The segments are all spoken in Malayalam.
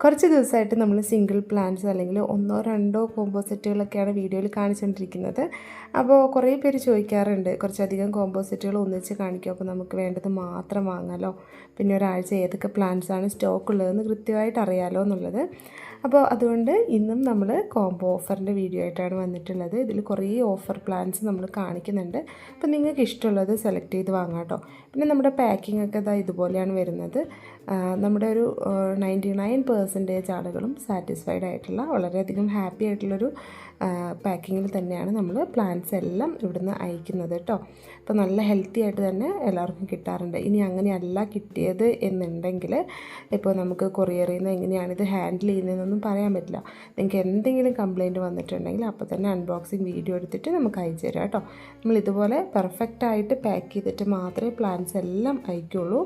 കുറച്ച് ദിവസമായിട്ട് നമ്മൾ സിംഗിൾ പ്ലാന്റ്സ് അല്ലെങ്കിൽ ഒന്നോ രണ്ടോ കോമ്പോസെറ്റുകളൊക്കെയാണ് വീഡിയോയിൽ കാണിച്ചുകൊണ്ടിരിക്കുന്നത് അപ്പോൾ കുറേ പേര് ചോദിക്കാറുണ്ട് കുറച്ചധികം കോമ്പോസെറ്റുകൾ ഒന്നിച്ച് കാണിക്കും അപ്പോൾ നമുക്ക് വേണ്ടത് മാത്രം വാങ്ങാലോ? പിന്നെ ഒരാഴ്ച ഏതൊക്കെ പ്ലാന്റ്സാണ് സ്റ്റോക്ക് ഉള്ളതെന്ന് കൃത്യമായിട്ട് അറിയാമല്ലോ എന്നുള്ളത്. അപ്പോൾ അതുകൊണ്ട് ഇന്നും നമ്മൾ കോംബോ ഓഫറിന്റെ വീഡിയോ ആയിട്ടാണ് വന്നിട്ടുള്ളത്. ഇതിൽ കുറേ ഓഫർ പ്ലാൻസ് നമ്മൾ കാണിക്കുന്നുണ്ട്. അപ്പോൾ നിങ്ങൾക്ക് ഇഷ്ടമുള്ളത് സെലക്ട് ചെയ്ത് വാങ്ങാം കേട്ടോ. പിന്നെ നമ്മുടെ പാക്കിംഗ് ഒക്കെ ഇതാ ഇതുപോലെയാണ് വരുന്നത്. നമ്മുടെ ഒരു നയന്റി നയൻ പെർസെന്റേജ് ആളുകളും സാറ്റിസ്ഫൈഡ് ആയിട്ടുള്ള വളരെയധികം ഹാപ്പി ആയിട്ടുള്ളൊരു പാക്കിങ്ങിൽ തന്നെയാണ് നമ്മൾ പ്ലാന്റ്സ് എല്ലാം ഇവിടുന്ന് അയക്കുന്നത് കേട്ടോ അപ്പോൾ നല്ല ഹെൽത്തി ആയിട്ട് തന്നെ എല്ലാവർക്കും കിട്ടാറുണ്ട്. ഇനി അങ്ങനെയല്ല കിട്ടിയത് എന്നുണ്ടെങ്കിൽ ഇപ്പോൾ നമുക്ക് കൊറിയറിൽ നിന്ന് എങ്ങനെയാണ് ഇത് ഹാൻഡിൽ ചെയ്യുന്നതെന്നൊന്നും പറയാൻ പറ്റില്ല. നിങ്ങൾക്ക് എന്തെങ്കിലും കംപ്ലയിന്റ് വന്നിട്ടുണ്ടെങ്കിൽ അപ്പോൾ തന്നെ അൺബോക്സിങ് വീഡിയോ എടുത്തിട്ട് നമുക്ക് അയച്ചു തരാം കേട്ടോ നമ്മൾ ഇതുപോലെ പെർഫെക്റ്റ് ആയിട്ട് പാക്ക് ചെയ്തിട്ട് മാത്രമേ പ്ലാന്റ്സ് എല്ലാം അയക്കുള്ളൂ.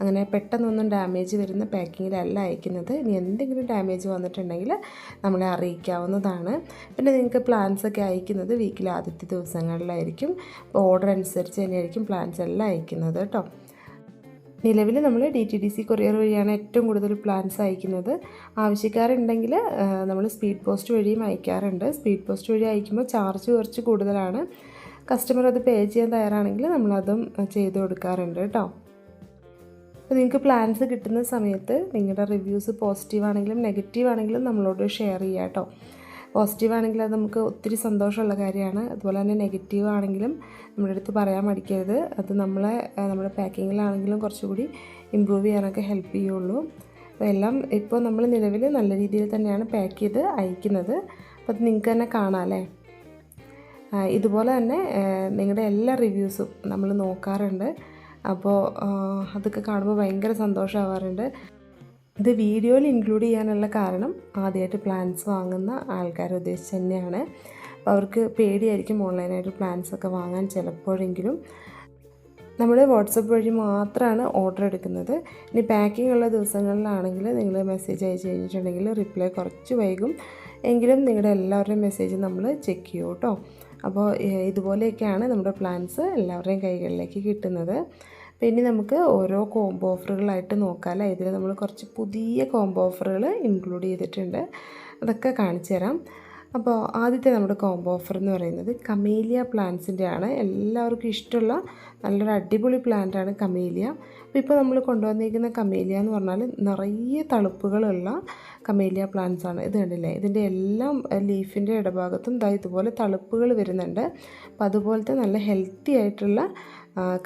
അങ്ങനെ പെട്ടെന്നൊന്നും ഡാമേജ് വരുന്ന പാക്കിങ്ങിലല്ല അയക്കുന്നത്. ഇനി എന്തെങ്കിലും ഡാമേജ് വന്നിട്ടുണ്ടെങ്കിൽ നമ്മളെ അറിയിക്കാവുന്നതാണ്. പിന്നെ നിങ്ങൾക്ക് പ്ലാൻസ് ഒക്കെ അയക്കുന്നത് വീക്കിലെ ആദ്യത്തെ ദിവസങ്ങളിലായിരിക്കും. ഓർഡർ അനുസരിച്ച് തന്നെയായിരിക്കും പ്ലാൻസ് എല്ലാം അയക്കുന്നത് കേട്ടോ നിലവിൽ നമ്മൾ D T D C courier വഴിയാണ് ഏറ്റവും കൂടുതൽ പ്ലാൻസ് അയക്കുന്നത്. ആവശ്യക്കാരുണ്ടെങ്കിൽ നമ്മൾ സ്പീഡ് പോസ്റ്റ് വഴിയും അയക്കാറുണ്ട്. സ്പീഡ് പോസ്റ്റ് വഴി അയക്കുമ്പോൾ ചാർജ് കുറച്ച് കൂടുതലാണ്. കസ്റ്റമർ അത് പേ ചെയ്യാൻ തയ്യാറാണെങ്കിൽ നമ്മളതും ചെയ്ത് കൊടുക്കാറുണ്ട് കേട്ടോ അപ്പോൾ നിങ്ങൾക്ക് പ്ലാൻസ് കിട്ടുന്ന സമയത്ത് നിങ്ങളുടെ റിവ്യൂസ് പോസിറ്റീവ് ആണെങ്കിലും നെഗറ്റീവ് ആണെങ്കിലും നമ്മളോട് ഷെയർ ചെയ്യുക കേട്ടോ. പോസിറ്റീവ് ആണെങ്കിൽ അത് നമുക്ക് ഒത്തിരി സന്തോഷമുള്ള കാര്യമാണ്. അതുപോലെ തന്നെ നെഗറ്റീവ് ആണെങ്കിലും നമ്മുടെ അടുത്ത് പറയാൻ മടിക്കരുത്. അത് നമ്മളെ നമ്മുടെ പാക്കിങ്ങിലാണെങ്കിലും കുറച്ചുകൂടി ഇമ്പ്രൂവ് ചെയ്യാനൊക്കെ ഹെൽപ്പ് ചെയ്യുള്ളൂ. അപ്പോൾ എല്ലാം ഇപ്പോൾ നമ്മൾ നിലവിൽ നല്ല രീതിയിൽ തന്നെയാണ് പാക്ക് ചെയ്ത് അയക്കുന്നത്. അപ്പോൾ അത് നിങ്ങൾക്ക് തന്നെ കാണാം അല്ലേ? ഇതുപോലെ തന്നെ നിങ്ങളുടെ എല്ലാ റിവ്യൂസും നമ്മൾ നോക്കാറുണ്ട്. അപ്പോൾ അതൊക്കെ കാണുമ്പോൾ ഭയങ്കര സന്തോഷമാവാറുണ്ട് ഇത് വീഡിയോയിൽ ഇൻക്ലൂഡ് ചെയ്യാനുള്ള കാരണം ആദ്യമായിട്ട് പ്ലാൻസ് വാങ്ങുന്ന ആൾക്കാരെ ഉദ്ദേശിച്ച് തന്നെയാണ്. അപ്പോൾ അവർക്ക് പേടിയായിരിക്കും ഓൺലൈനായിട്ട് പ്ലാൻസ് ഒക്കെ വാങ്ങാൻ ചിലപ്പോഴെങ്കിലും. നമ്മൾ വാട്സപ്പ് വഴി മാത്രമാണ് ഓർഡർ എടുക്കുന്നത്. ഇനി പാക്കിംഗ് ഉള്ള ദിവസങ്ങളിലാണെങ്കിൽ നിങ്ങൾ മെസ്സേജ് അയച്ചു കഴിഞ്ഞിട്ടുണ്ടെങ്കിൽ റിപ്ലൈ കുറച്ച് വൈകും. എങ്കിലും നിങ്ങളുടെ എല്ലാവരുടെയും മെസ്സേജ് നമ്മൾ ചെക്ക് ചെയ്യും കേട്ടോ അപ്പോൾ ഇതുപോലെയൊക്കെയാണ് നമ്മുടെ പ്ലാൻസ് എല്ലാവരുടെയും കൈകളിലേക്ക് കിട്ടുന്നത്. പിന്നെ നമുക്ക് ഓരോ കോംബോ ഓഫറുകളായിട്ട് നോക്കാമല്ലേ ഇതിൽ നമ്മൾ കുറച്ച് പുതിയ കോംബോ ഓഫറുകൾ ഇൻക്ലൂഡ് ചെയ്തിട്ടുണ്ട്. അതൊക്കെ കാണിച്ചു തരാം. അപ്പോൾ ആദ്യത്തെ നമ്മുടെ കോംബോ ഓഫർ എന്ന് പറയുന്നത് കമേലിയ പ്ലാന്റ്സിന്റെ ആണ് എല്ലാവർക്കും ഇഷ്ടമുള്ള നല്ലൊരു അടിപൊളി പ്ലാന്റാണ് കമേലിയ അപ്പോൾ ഇപ്പോൾ നമ്മൾ കൊണ്ടുവന്നിരിക്കുന്ന കമേലിയ എന്ന് പറഞ്ഞാൽ നിറയെ തളുപ്പുകളുള്ള കമേലിയ പ്ലാന്റ്സ് ആണ് ഇത് കണ്ടില്ലേ? ഇതിന്റെ എല്ലാം ലീഫിന്റെ ഇടഭാഗത്തും ഇതുപോലെ തളുപ്പുകൾ വരുന്നുണ്ട്. അപ്പോൾ അതുപോലത്തെ നല്ല ഹെൽത്തി ആയിട്ടുള്ള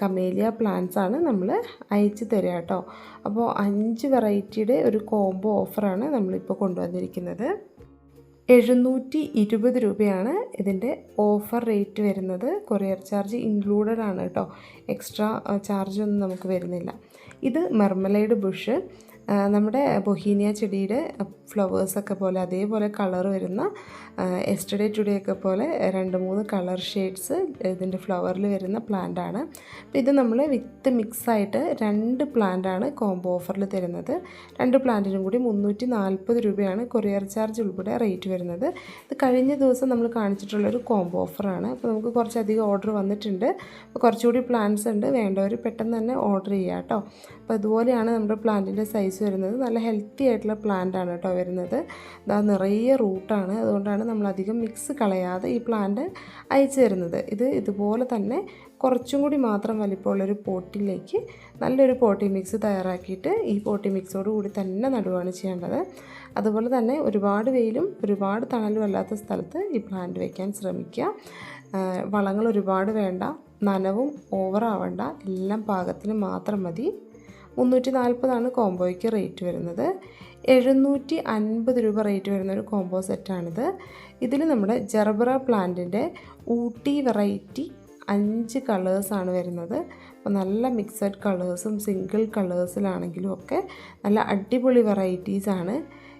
കമേലിയ പ്ലാന്റ്സ് ആണ് നമ്മൾ അയച്ചു തരിക കേട്ടോ അപ്പോൾ അഞ്ച് വെറൈറ്റിയുടെ ഒരു കോംബോ ഓഫറാണ് നമ്മളിപ്പോൾ കൊണ്ടുവന്നിരിക്കുന്നത്. എഴുന്നൂറ്റി ഇരുപത് രൂപയാണ് ഇതിന്റെ ഓഫർ റേറ്റ് വരുന്നത്. കൊറിയർ ചാർജ് ഇൻക്ലൂഡഡ് ആണ് കേട്ടോ എക്സ്ട്രാ ചാർജ് ഒന്നും നമുക്ക് വരുന്നില്ല. ഇത് മെർമലൈഡ് ബുഷ് നമ്മുടെ ബൊഹീനിയ ചെടിയുടെ ഫ്ലവേഴ്സൊക്കെ പോലെ അതേപോലെ കളർ വരുന്ന എസ്റ്റഡേ ടുഡേ ഒക്കെ പോലെ രണ്ട് മൂന്ന് കളർ ഷെയ്ഡ്സ് ഇതിന്റെ ഫ്ലവറിൽ വരുന്ന പ്ലാന്റ് ആണ്. അപ്പോൾ ഇത് നമ്മൾ വിത്ത് മിക്സായിട്ട് രണ്ട് പ്ലാന്റ് ആണ് കോംബോ ഓഫറിൽ തരുന്നത്. രണ്ട് പ്ലാന്റിനും കൂടി മുന്നൂറ്റി നാൽപ്പത് രൂപയാണ് കൊറിയർ ചാർജ് ഉൾപ്പെടെ റേറ്റ് വരുന്നത്. ഇത് കഴിഞ്ഞ ദിവസം നമ്മൾ കാണിച്ചിട്ടുള്ളൊരു കോംബോ ഓഫറാണ് അപ്പോൾ നമുക്ക് കുറച്ചധികം ഓർഡർ വന്നിട്ടുണ്ട്. അപ്പോൾ കുറച്ചുകൂടി പ്ലാന്റ്സ് ഉണ്ട്. വേണ്ടവർ പെട്ടെന്ന് തന്നെ ഓർഡർ ചെയ്യാം കേട്ടോ. അപ്പോൾ ഇതുപോലെയാണ് നമ്മുടെ പ്ലാന്റിന്റെ സൈസ് വരുന്നത്. നല്ല ഹെൽത്തി ആയിട്ടുള്ള പ്ലാന്റ് ആണ് കേട്ടോ വരുന്നത്. ഇതാ നിറയെ റൂട്ടാണ് അതുകൊണ്ടാണ് നമ്മൾ അധികം മിക്സ് കളയാതെ ഈ പ്ലാന്റ് അയച്ചു തരുന്നത്. ഇത് ഇതുപോലെ തന്നെ കുറച്ചും കൂടി മാത്രം വലിപ്പമുള്ളൊരു പോട്ടിലേക്ക് നല്ലൊരു പോട്ടി മിക്സ് തയ്യാറാക്കിയിട്ട് ഈ പോട്ടി മിക്സോട് കൂടി തന്നെ നടുവാണ് ചെയ്യേണ്ടത്. അതുപോലെ തന്നെ ഒരുപാട് വെയിലും ഒരുപാട് തണലും അല്ലാത്ത സ്ഥലത്ത് ഈ പ്ലാന്റ് വയ്ക്കാൻ ശ്രമിക്കുക. വളങ്ങൾ ഒരുപാട് വേണ്ട. നനവും ഓവറാവണ്ട എല്ലാം പാകത്തിന് മാത്രം മതി. മുന്നൂറ്റി നാൽപ്പതാണ് കോംബോയ്ക്ക് റേറ്റ് വരുന്നത്. എഴുന്നൂറ്റി അൻപത് രൂപ റേറ്റ് വരുന്ന ഒരു കോംബോ സെറ്റാണിത്. ഇതിൽ നമ്മുടെ ജെർബറ പ്ലാന്റിന്റെ ഊട്ടി വെറൈറ്റി അഞ്ച് കളേഴ്സാണ് വരുന്നത്. അപ്പോൾ നല്ല മിക്സഡ് കളേഴ്സും സിംഗിൾ കളേഴ്സിലാണെങ്കിലും ഒക്കെ നല്ല അടിപൊളി വെറൈറ്റീസാണ്.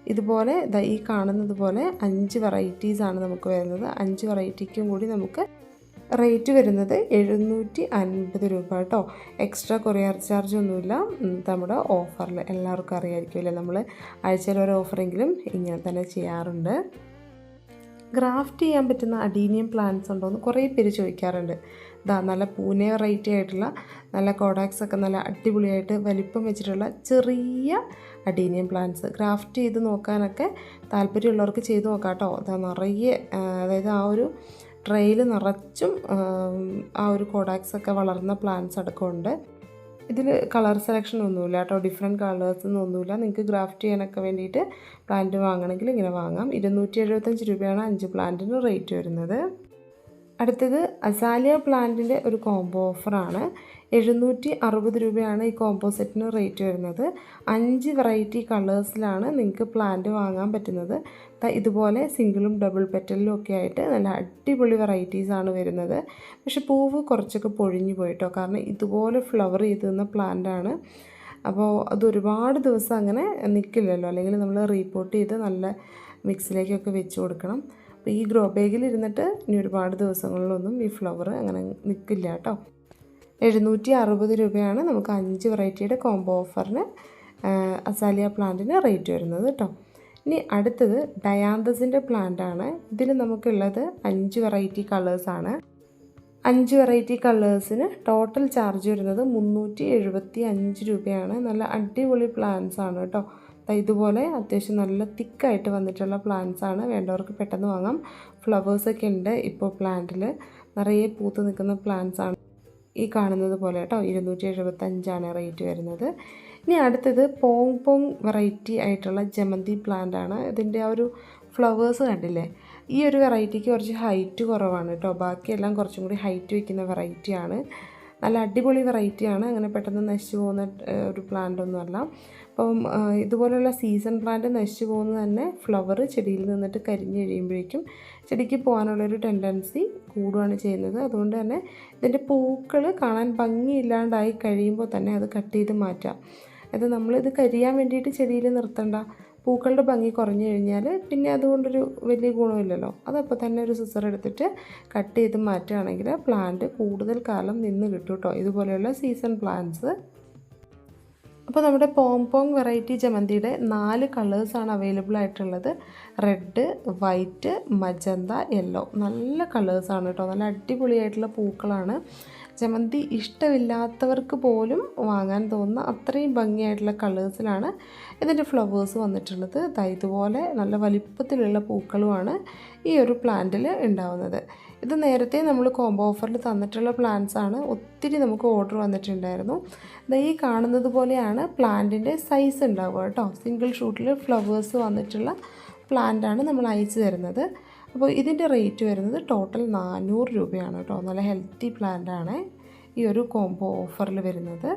ഇതുപോലെ ഈ കാണുന്നത് പോലെ അഞ്ച് വെറൈറ്റീസാണ് നമുക്ക് വരുന്നത്. അഞ്ച് വെറൈറ്റിക്കും കൂടി നമുക്ക് റേറ്റ് വരുന്നത് എഴുന്നൂറ്റി അൻപത് രൂപ കേട്ടോ. എക്സ്ട്രാ കൊറിയർ ചാർജ് ഒന്നുമില്ല. നമ്മുടെ ഓഫറിൽ എല്ലാവർക്കും അറിയാമായിരിക്കുമല്ലേ നമ്മൾ ആഴ്ചയിൽ ഒരു ഓഫറെങ്കിലും ഇങ്ങനെ തന്നെ ചെയ്യാറുണ്ട്. ഗ്രാഫ്റ്റ് ചെയ്യാൻ പറ്റുന്ന അഡീനിയം പ്ലാന്റ്സ് ഉണ്ടോ എന്ന് കുറേ പേര് ചോദിക്കാറുണ്ട്. ഇതാ നല്ല പൂനെ വെറൈറ്റി ആയിട്ടുള്ള നല്ല കോഡാക്സ് ഒക്കെ നല്ല അടിപൊളിയായിട്ട് വലിപ്പം വെച്ചിട്ടുള്ള ചെറിയ അഡീനിയം പ്ലാന്റ്സ് ഗ്രാഫ്റ്റ് ചെയ്ത് നോക്കാനൊക്കെ താല്പര്യമുള്ളവർക്ക് ചെയ്ത് നോക്കാം കേട്ടോ. അതാ നിറയെ അതായത് ആ ഒരു ട്രെയിൽ നിറച്ചും ആ, ഒരു കോഡാക്സ് ഒക്കെ വളർന്ന പ്ലാന്റ്സ് അടക്കമുണ്ട്. ഇതിൽ കളർ സെലക്ഷൻ ഒന്നുമില്ല കേട്ടോ. ഡിഫറെന്റ് കളേഴ്സ് ഒന്നുമില്ല. നിങ്ങൾക്ക് ഗ്രാഫ്റ്റ് ചെയ്യാനൊക്കെ വേണ്ടിയിട്ട് പ്ലാന്റ് വാങ്ങണമെങ്കിൽ ഇങ്ങനെ വാങ്ങാം. ഇരുന്നൂറ്റി എഴുപത്തഞ്ച് രൂപയാണ് അഞ്ച് പ്ലാന്റിന് റേറ്റ് വരുന്നത്. അടുത്തത് അസാലിയ പ്ലാന്റിന്റെ ഒരു കോംബോ ഓഫറാണ്. എഴുന്നൂറ്റി അറുപത് രൂപയാണ് ഈ കോമ്പോസെറ്റിന് റേറ്റ് വരുന്നത്. അഞ്ച് വെറൈറ്റി കളേഴ്സിലാണ് നിങ്ങൾക്ക് പ്ലാന്റ് വാങ്ങാൻ പറ്റുന്നത്. ഇതുപോലെ സിംഗിളും ഡബിൾ പെറ്റലിലും ഒക്കെ ആയിട്ട് നല്ല അടിപൊളി വെറൈറ്റീസാണ് വരുന്നത്. പക്ഷെ പൂവ് കുറച്ചൊക്കെ പൊഴിഞ്ഞു പോയിട്ടോ. കാരണം ഇതുപോലെ ഫ്ലവർ ചെയ്ത് നിന്ന പ്ലാന്റാണ് അപ്പോൾ അതൊരുപാട് ദിവസം അങ്ങനെ നിൽക്കില്ലല്ലോ അല്ലെങ്കിൽ നമ്മൾ റീപോർട്ട് ചെയ്ത് നല്ല മിക്സിലേക്കൊക്കെ വെച്ച് കൊടുക്കണം. അപ്പോൾ ഈ ഗ്രോ ബാഗിൽ ഇരുന്നിട്ട് ഇനി ഒരുപാട് ദിവസങ്ങളിലൊന്നും ഈ ഫ്ലവർ അങ്ങനെ നിൽക്കില്ല കേട്ടോ. എഴുന്നൂറ്റി അറുപത് രൂപയാണ് നമുക്ക് അഞ്ച് വെറൈറ്റിയുടെ കോംബോ ഓഫറിന് അസാലിയ പ്ലാന്റിന് റേറ്റ് വരുന്നത് കേട്ടോ ഇനി അടുത്തത് ഡയാന്തസിന്റെ പ്ലാന്റാണ് ഇതിൽ നമുക്കുള്ളത് അഞ്ച് വെറൈറ്റി കളേഴ്സാണ് അഞ്ച് വെറൈറ്റി കളേഴ്സിന് ടോട്ടൽ ചാർജ് വരുന്നത് മുന്നൂറ്റി എഴുപത്തി അഞ്ച് രൂപയാണ്. നല്ല അടിപൊളി പ്ലാന്റ്സ് ആണ് കേട്ടോ ഇതുപോലെ അത്യാവശ്യം നല്ല തിക്കായിട്ട് വന്നിട്ടുള്ള പ്ലാന്റ്സ് ആണ്. വേണ്ടവർക്ക് പെട്ടെന്ന് വാങ്ങാം. ഫ്ലവേഴ്സൊക്കെ ഉണ്ട് ഇപ്പോൾ പ്ലാന്റിൽ നിറയെ പൂത്ത് നിൽക്കുന്ന പ്ലാന്റ്സ് ആണ്. ഈ കാണുന്നത് പോലെ കേട്ടോ. ഇരുന്നൂറ്റി എഴുപത്തഞ്ചാണ് റേറ്റ് വരുന്നത്. ഇനി അടുത്തത് പോങ് പോങ് വെറൈറ്റി ആയിട്ടുള്ള ജമന്തി പ്ലാന്റ് ആണ്. ഇതിന്റെ ആ ഒരു ഫ്ലവേഴ്സ് കണ്ടില്ലേ? ഈ ഒരു വെറൈറ്റിക്ക് കുറച്ച് ഹൈറ്റ് കുറവാണ് കേട്ടോ. ബാക്കിയെല്ലാം കുറച്ചും കൂടി ഹൈറ്റ് വയ്ക്കുന്ന വെറൈറ്റിയാണ്. നല്ല അടിപൊളി വെറൈറ്റിയാണ്. അങ്ങനെ പെട്ടെന്ന് നശിച്ചു പോകുന്ന ഒരു പ്ലാന്റ് ഒന്നുമല്ല. അപ്പം ഇതുപോലെയുള്ള സീസൺ പ്ലാന്റ് നശിച്ചു പോകുന്നത് തന്നെ ഫ്ലവർ ചെടിയിൽ നിന്നിട്ട് കരിഞ്ഞ് കഴിയുമ്പോഴേക്കും ചെടിക്ക് പോകാനുള്ളൊരു ടെൻഡൻസി കൂടുകയാണ് ചെയ്യുന്നത്. അതുകൊണ്ട് തന്നെ ഇതിന്റെ പൂക്കൾ കാണാൻ ഭംഗിയില്ലാണ്ടായി കഴിയുമ്പോൾ തന്നെ അത് കട്ട് ചെയ്ത് മാറ്റാം. അത് നമ്മളിത് കരിയാൻ വേണ്ടിയിട്ട് ചെടിയിൽ നിർത്തണ്ട. പൂക്കളുടെ ഭംഗി കുറഞ്ഞു കഴിഞ്ഞാൽ പിന്നെ അതുകൊണ്ടൊരു വലിയ ഗുണമില്ലല്ലോ. അതപ്പോൾ തന്നെ ഒരു സിസർ എടുത്തിട്ട് കട്ട് ചെയ്ത് മാറ്റുകയാണെങ്കിൽ പ്ലാന്റ് കൂടുതൽ കാലം നിന്ന് കിട്ടും കേട്ടോ ഇതുപോലെയുള്ള സീസൺ പ്ലാന്റ്സ് അപ്പോൾ നമ്മുടെ പോം പോങ് വെറൈറ്റി ജമന്തിയുടെ നാല് കളേഴ്സാണ് അവൈലബിൾ ആയിട്ടുള്ളത്. റെഡ് വൈറ്റ് മജന്ത യെല്ലോ നല്ല കളേഴ്സാണ് കേട്ടോ നല്ല അടിപൊളിയായിട്ടുള്ള പൂക്കളാണ്. ജമന്തി ഇഷ്ടമില്ലാത്തവർക്ക് പോലും വാങ്ങാൻ തോന്നുന്ന അത്രയും ഭംഗിയായിട്ടുള്ള കളേഴ്സിലാണ് ഇതിന്റെ ഫ്ലവേഴ്സ് വന്നിട്ടുള്ളത്. ഇതുപോലെ നല്ല വലിപ്പത്തിലുള്ള പൂക്കളുമാണ് ഈ ഒരു പ്ലാന്റിൽ ഉണ്ടാവുന്നത്. ഇത് നേരത്തെ നമ്മൾ കോംബോ ഓഫറിൽ തന്നിട്ടുള്ള പ്ലാന്റ്സ് ആണ്. ഒത്തിരി നമുക്ക് ഓർഡർ വന്നിട്ടുണ്ടായിരുന്നു. ഈ കാണുന്നത് പോലെയാണ് പ്ലാന്റിന്റെ സൈസ് ഉണ്ടാവുക കേട്ടോ. സിംഗിൾ ഷൂട്ടിൽ ഫ്ലവേഴ്സ് വന്നിട്ടുള്ള പ്ലാന്റാണ് നമ്മൾ അയച്ചു തരുന്നത്. അപ്പോൾ ഇതിന്റെ റേറ്റ് വരുന്നത് ടോട്ടൽ നാനൂറ് രൂപയാണ് കേട്ടോ. നല്ല ഹെൽത്തി പ്ലാന്റാണ് ഈ ഒരു കോംബോ ഓഫറിൽ വരുന്നത്.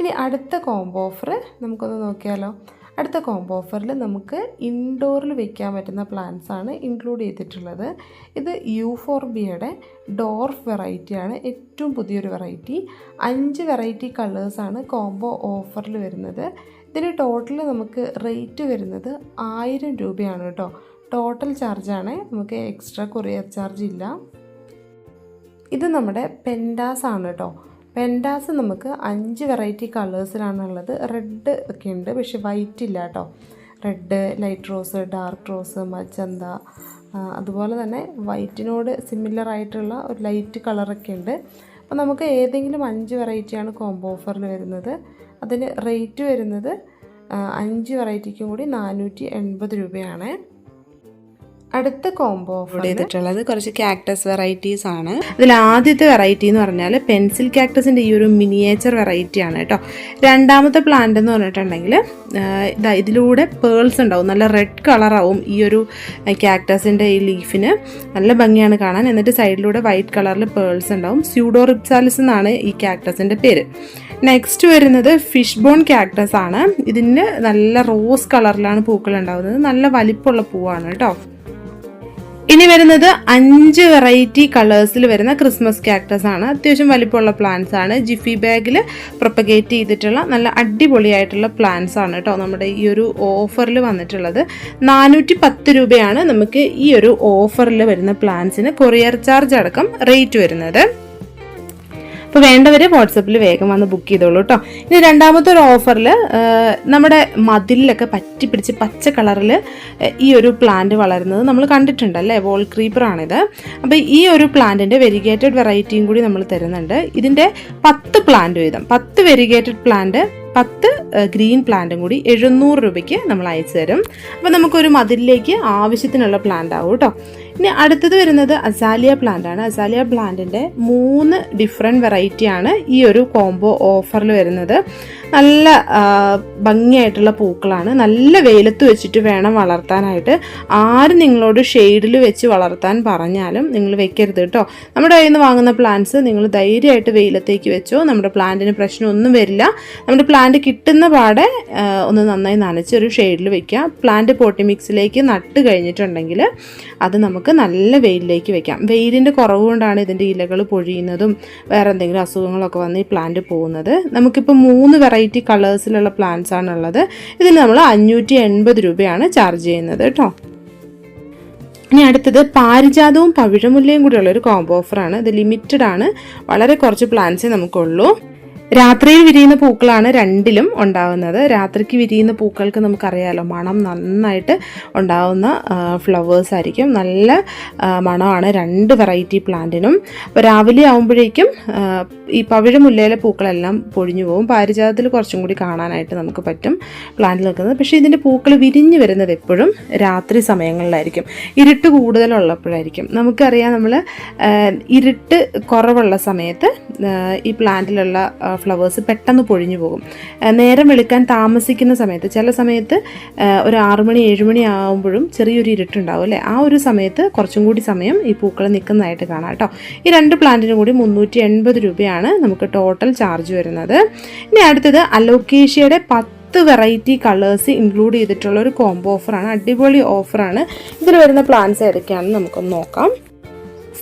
ഇനി അടുത്ത കോംബോ ഓഫർ നമുക്കൊന്ന് നോക്കിയാലോ. അടുത്ത കോംബോ ഓഫറിൽ നമുക്ക് ഇൻഡോറിൽ വെക്കാൻ പറ്റുന്ന പ്ലാന്റ്സ് ആണ് ഇൻക്ലൂഡ് ചെയ്തിട്ടുള്ളത്. ഇത് യൂഫോർബിയയുടെ ഡോർഫ് വെറൈറ്റിയാണ് ഏറ്റവും പുതിയൊരു വെറൈറ്റി അഞ്ച് വെറൈറ്റി കളേഴ്സാണ് കോംബോ ഓഫറിൽ വരുന്നത്. ഇതിന് ടോട്ടൽ നമുക്ക് റേറ്റ് വരുന്നത് ആയിരം രൂപയാണ് കേട്ടോ. ടോട്ടൽ ചാർജാണ് നമുക്ക് എക്സ്ട്രാ കൊറിയർ ചാർജ് ഇല്ല. ഇത് നമ്മുടെ പെൻഡാസ് ആണ് കേട്ടോ. പെൻഡാസ് നമുക്ക് അഞ്ച് വെറൈറ്റി കളേഴ്സിലാണുള്ളത് റെഡ് ഒക്കെ ഉണ്ട് പക്ഷെ വൈറ്റ് ഇല്ല കേട്ടോ. Red light rose dark rose magenta അതുപോലെ തന്നെ വൈറ്റിനോട് സിമിലർ ആയിട്ടുള്ള ഒരു ലൈറ്റ് കളറൊക്കെ ഉണ്ട്. അപ്പോൾ നമുക്ക് ഏതെങ്കിലും അഞ്ച് വെറൈറ്റിയാണ് കോംബോ ഓഫറിൽ വരുന്നത്. അതിന് റേറ്റ് വരുന്നത് അഞ്ച് വെറൈറ്റിക്കും കൂടി നാനൂറ്റി എൺപത് രൂപയാണ്. അടുത്ത കോംബോ ഓഫർ ചെയ്തിട്ടുള്ളത് കുറച്ച് കാക്ടസ് വെറൈറ്റീസ് ആണ്. അതിൽ ആദ്യത്തെ വെറൈറ്റി എന്ന് പറഞ്ഞാൽ പെൻസിൽ കാക്ടസിന്റെ ഈ ഒരു മിനിയേച്ചർ വെറൈറ്റി ആണ് കേട്ടോ. രണ്ടാമത്തെ പ്ലാന്റ് എന്ന് പറഞ്ഞിട്ടുണ്ടെങ്കിൽ ഇതാ ഇതിലൂടെ പേൾസ് ഉണ്ടാവും. നല്ല റെഡ് കളറാവും ഈ ഒരു കാക്ടസിന്റെ ഈ ലീഫിന് നല്ല ഭംഗിയാണ് കാണാൻ. എന്നിട്ട് സൈഡിലൂടെ വൈറ്റ് കളറിൽ പേൾസ് ഉണ്ടാവും. സ്യൂഡോ റിപ്സാലിസ് എന്നാണ് ഈ കാക്ടസിന്റെ പേര്. നെക്സ്റ്റ് വരുന്നത് ഫിഷ് ബോൺ കാക്ടസ് ആണ്. ഇതിന് നല്ല റോസ് കളറിലാണ് പൂക്കൾ ഉണ്ടാവുന്നത്. നല്ല വലിപ്പമുള്ള പൂവാണ് കേട്ടോ. ഇനി വരുന്നത് അഞ്ച് വെറൈറ്റി കളേഴ്സിൽ വരുന്ന ക്രിസ്മസ് ക്യാക്ടസ് ആണ്. അത്യാവശ്യം വലിപ്പമുള്ള പ്ലാന്റ്സ് ആണ്. ജിഫി ബാഗിൽ പ്രൊപ്പഗേറ്റ് ചെയ്തിട്ടുള്ള നല്ല അടിപൊളിയായിട്ടുള്ള പ്ലാന്റ്സ് ആണ് കേട്ടോ നമ്മുടെ ഈ ഒരു ഓഫറിൽ വന്നിട്ടുള്ളത്. നാനൂറ്റി പത്ത് രൂപയാണ് നമുക്ക് ഈ ഒരു ഓഫറിൽ വരുന്ന പ്ലാന്റ്സിന് കൊറിയർ ചാർജ് അടക്കം റേറ്റ് വരുന്നത്. അപ്പോൾ വേണ്ടവർ വാട്സപ്പിൽ വേഗം വന്ന് ബുക്ക് ചെയ്തോളൂ കേട്ടോ ഇനി രണ്ടാമത്തെ ഒരു ഓഫറിൽ നമ്മുടെ മതിലിലൊക്കെ പറ്റി പിടിച്ച് പച്ച കളറിൽ ഈ ഒരു പ്ലാന്റ് വളരുന്നത് നമ്മൾ കണ്ടിട്ടുണ്ട് അല്ലേ? വോൾ ക്രീപ്പറാണിത് അപ്പോൾ ഈ ഒരു പ്ലാന്റിന്റെ വെരിഗേറ്റഡ് വെറൈറ്റിയും കൂടി നമ്മൾ തരുന്നുണ്ട്. ഇതിന്റെ പത്ത് പ്ലാന്റ് വീതം പത്ത് വെരിഗേറ്റഡ് പ്ലാന്റ് പത്ത് ഗ്രീൻ പ്ലാന്റും കൂടി എഴുന്നൂറ് രൂപയ്ക്ക് നമ്മൾ അയച്ചു തരും. അപ്പോൾ നമുക്കൊരു മതിലിലേക്ക് ആവശ്യത്തിനുള്ള പ്ലാന്റ് ആവും കേട്ടോ ഇനി അടുത്തത് വരുന്നത് അസാലിയ പ്ലാന്റ് ആണ്. അസാലിയ പ്ലാന്റിന്റെ മൂന്ന് ഡിഫറെന്റ് വെറൈറ്റിയാണ് ഈ ഒരു കോംബോ ഓഫറിൽ വരുന്നത്. നല്ല ഭംഗിയായിട്ടുള്ള പൂക്കളാണ്. നല്ല വെയിലത്ത് വെച്ചിട്ട് വേണം വളർത്താനായിട്ട്. ആരും നിങ്ങളോട് ഷെയ്ഡിൽ വെച്ച് വളർത്താൻ പറഞ്ഞാലും നിങ്ങൾ വെക്കരുത് കേട്ടോ നമ്മുടെ കയ്യിൽ നിന്ന് വാങ്ങുന്ന പ്ലാന്റ്സ് നിങ്ങൾ ധൈര്യമായിട്ട് വെയിലത്തേക്ക് വെച്ചോ. നമ്മുടെ പ്ലാന്റിന് പ്രശ്നമൊന്നും വരില്ല. നമ്മുടെ പ്ലാന്റ് കിട്ടുന്ന പാടെ ഒന്ന് നന്നായി നനച്ച് ഒരു ഷെയ്ഡിൽ വെക്കുക. പ്ലാന്റ് പോട്ടി മിക്സിലേക്ക് നട്ട് കഴിഞ്ഞിട്ടുണ്ടെങ്കിൽ അത് നമുക്ക് നല്ല വെയിലിലേക്ക് വെക്കാം. വെയിലിന്റെ കുറവ് കൊണ്ടാണ് ഇതിന്റെ ഇലകൾ പൊഴിയുന്നതും വേറെ എന്തെങ്കിലും അസുഖങ്ങളൊക്കെ വന്ന് ഈ പ്ലാന്റ് പോകുന്നത്. നമുക്കിപ്പോൾ മൂന്ന് വെറൈറ്റി കളേഴ്സിലുള്ള പ്ലാന്റ്സ് ആണുള്ളത്. ഇതിന് നമ്മൾ അഞ്ഞൂറ്റി എൺപത് രൂപയാണ് ചാർജ് ചെയ്യുന്നത് കേട്ടോ. ഇനി അടുത്തത് പാരിജാതവും പവിഴമുല്ലയും കൂടിയുള്ള ഒരു കോംബോ ഓഫറാണ് ഇത് ലിമിറ്റഡ് ആണ്. വളരെ കുറച്ച് പ്ലാന്റ്സേ നമുക്കുള്ളൂ. രാത്രിയിൽ വിരിയുന്ന പൂക്കളാണ് രണ്ടിലും ഉണ്ടാകുന്നത് രാത്രിക്ക് വിരിയുന്ന പൂക്കൾക്ക് നമുക്കറിയാലോ മണം നന്നായിട്ട് ഉണ്ടാകുന്ന ഫ്ലവേഴ്സ് ആയിരിക്കും. നല്ല മണമാണ് രണ്ട് വെറൈറ്റി പ്ലാന്റിനും അപ്പോൾ രാവിലെ ആകുമ്പോഴേക്കും ഈ പവിഴമുല്ലയിലെ പൂക്കളെല്ലാം പൊഴിഞ്ഞു പോകും. പാരിജാതത്തിൽ കുറച്ചും കൂടി കാണാനായിട്ട് നമുക്ക് പറ്റും പ്ലാന്റിൽ നിൽക്കുന്നത് പക്ഷേ ഇതിന്റെ പൂക്കൾ വിരിഞ്ഞു വരുന്നത് എപ്പോഴും രാത്രി സമയങ്ങളിലായിരിക്കും. ഇരുട്ട് കൂടുതലുള്ളപ്പോഴായിരിക്കും. നമുക്കറിയാം നമ്മൾ ഇരുട്ട് കുറവുള്ള സമയത്ത് ഈ പ്ലാന്റിലുള്ള ഫ്ലവേഴ്സ് പെട്ടെന്ന് പൊഴിഞ്ഞു പോകും. നേരം വെളുക്കാൻ താമസിക്കുന്ന സമയത്ത് ചില സമയത്ത് ഒരു ആറു മണി ഏഴ് മണി ആകുമ്പോഴും ചെറിയൊരു ഇരുട്ടുണ്ടാവും അല്ലേ? ആ ഒരു സമയത്ത് കുറച്ചും കൂടി സമയം ഈ പൂക്കൾ നിൽക്കുന്നതായിട്ട് കാണാം കേട്ടോ. ഈ രണ്ട് പ്ലാന്റിനും കൂടി മുന്നൂറ്റി എൺപത് രൂപയാണ് നമുക്ക് ടോട്ടൽ ചാർജ് വരുന്നത്. ഇനി അടുത്തത് അലോക്കേഷ്യയുടെ പത്ത് പത്ത് വെറൈറ്റി കളേഴ്സ് ഇൻക്ലൂഡ് ചെയ്തിട്ടുള്ള ഒരു കോംബോ ഓഫറാണ് അടിപൊളി ഓഫറാണ് ഇതിൽ വരുന്ന പ്ലാന്റ്സ് ഏതൊക്കെയാണെന്ന് നമുക്കൊന്ന് നോക്കാം.